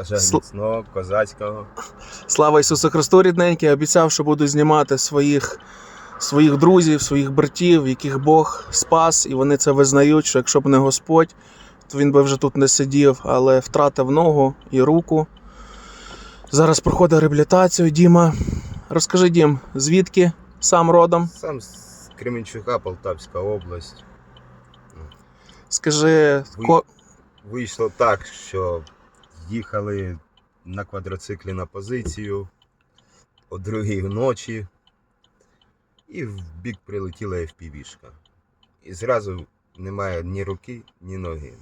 Бажаю Сл- міцного, козацького. Слава Ісусу Христу, рідненький, обіцяв, що буду знімати своїх, своїх друзів, своїх братів, яких Бог спас, і вони це визнають, що якщо б не Господь, то він би вже тут не сидів, але втратив ногу і руку. Зараз проходить реабілітацію. Діма. Розкажи, Дім, звідки сам родом? Сам з Кременчука, Полтавська область. Скажи, ко... Вийшло так, що їхали на квадроциклі на позицію о другій ночі, і в бік прилетіла FPV-шка. І зразу немає ні руки, ні ноги.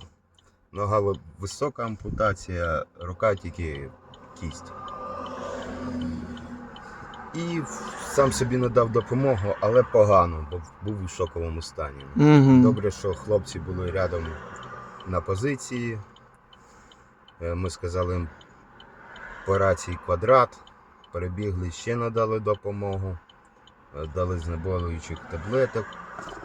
Нога висока ампутація, рука тільки кість. І сам собі надав допомогу, але погано, бо був у шоковому стані. Угу. Добре, що хлопці були рядом на позиції. Е, Ми сказали їм по рації квадрат. Перебігли, ще надали допомогу, е, дали знеболюючих таблеток,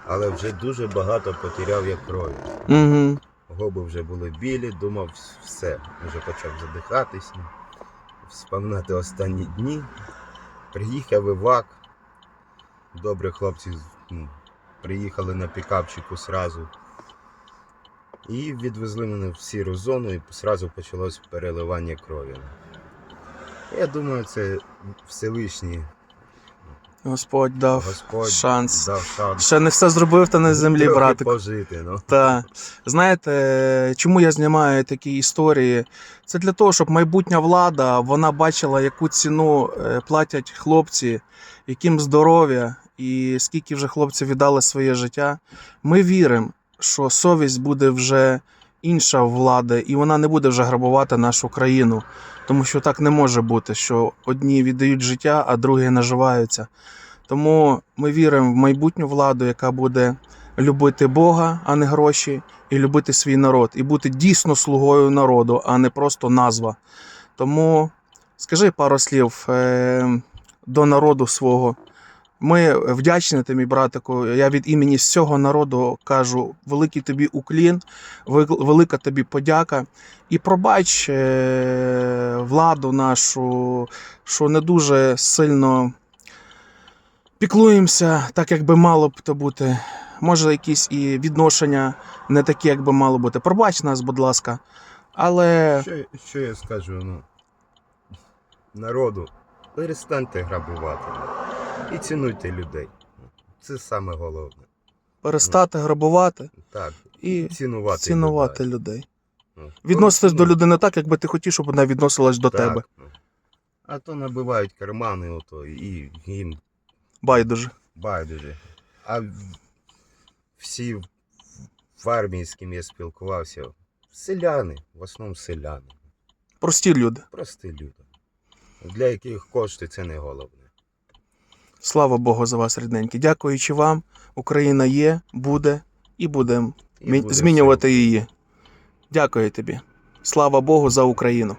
але вже дуже багато потеряв я крові. Угу. Губи вже були білі, думав, все, вже почав задихатись, вспоминати останні дні. Приїхав івак. Добре, хлопці ну, приїхали на пікапчику сразу. І відвезли мене в сіру зону і сразу почалось переливання крові. Я думаю, це Всевишній Господь дав Господь шанс. дав шанс. Ще не все зробив, та на землі, трохи братику. пожити. Ну. Та знаєте, чому я знімаю такі історії? Це для того, щоб майбутня влада вона бачила, яку ціну е, платять хлопці, яким здоров'я і скільки вже хлопці віддали своє життя. Ми віримо, що совість буде вже інша в влади, і вона не буде вже грабувати нашу країну. Тому що так не може бути, що одні віддають життя, а другі наживаються. Тому ми віримо в майбутню владу, яка буде любити Бога, а не гроші, і любити свій народ, і бути дійсно слугою народу, а не просто назва. Тому скажи пару слів е, до народу свого. Ми вдячні тобі, братику. Я від імені всього народу кажу великий тобі уклін, велика тобі подяка. І пробач е, владу нашу, що не дуже сильно піклуємося, так як би мало б то бути. Може, якісь і відношення не такі, як би мало бути. Пробач нас, будь ласка. Але Що, що я скажу? Ну, народу, перестаньте грабувати і цінуйте людей. Це саме головне. перестати грабувати Так, і цінувати. цінувати людей. людей. Ну, до ну, людини так, якби ти хотів, щоб вона відносилась до так, тебе. А то набивають кармани, ото, і їм Байдуже. байдуже. А всі в- в армії, з ким я спілкувався, селяни, в основному селяни. Прості люди. Прості люди. Для яких кошти це не головне. Слава Богу за вас, рідненькі. Дякуючи вам, Україна є, буде і будемо змінювати її. Дякую тобі. Слава Богу за Україну.